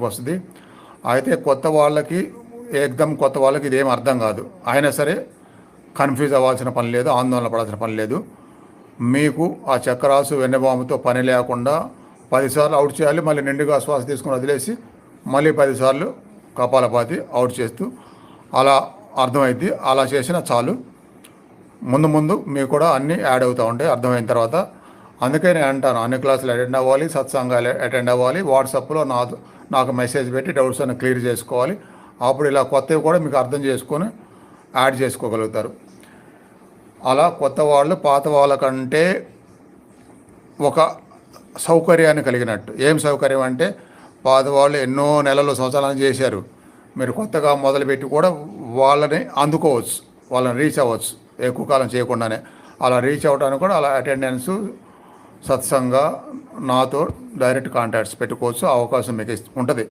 వస్తుంది. అయితే కొత్త వాళ్ళకి ఏకదం కొత్త వాళ్ళకి ఇదేం అర్థం కాదు. అయినా సరే కన్ఫ్యూజ్ అవ్వాల్సిన పని లేదు ఆందోళన పడాల్సిన పని లేదు. మీకు ఆ చక్రాసు వెన్నెబాముతో పని లేకుండా పదిసార్లు అవుట్ చేయాలి మళ్ళీ నిండుగా శ్వాస తీసుకుని వదిలేసి మళ్ళీ పదిసార్లు కపాలపాతి అవుట్ చేస్తూ అలా అర్థమైద్ది. అలా చేసినా చాలు. ముందు ముందు మీకు కూడా అన్నీ యాడ్ అవుతూ ఉంటాయి. అర్థమైన తర్వాత అందుకే నేను అంటాను అన్ని క్లాసులు అటెండ్ అవ్వాలి సత్సంగాలు అటెండ్ అవ్వాలి వాట్సాప్లో నా నాకు మెసేజ్ పెట్టి డౌట్స్ అన్ని క్లియర్ చేసుకోవాలి. అప్పుడు ఇలా కొత్తవి కూడా మీకు అర్థం చేసుకొని యాడ్ చేసుకోగలుగుతారు. అలా కొత్త వాళ్ళు పాత వాళ్ళకంటే ఒక సౌకర్యాన్ని కలిగినట్టు. ఏం సౌకర్యం అంటే పాత వాళ్ళు ఎన్నో నెలలు సంవత్సరాలు చేశారు. మీరు కొత్తగా మొదలుపెట్టి కూడా వాళ్ళని అందుకోవచ్చు వాళ్ళని రీచ్ అవ్వచ్చు. ఎక్కువ కాలం చేయకుండానే. అలా రీచ్ అవ్వడానికి కూడా అలా అటెండెన్స్ సత్సంగా నాతో డైరెక్ట్ కాంటాక్ట్స్ పెట్టుకోవచ్చు అవకాశం మీకు ఉంటుంది.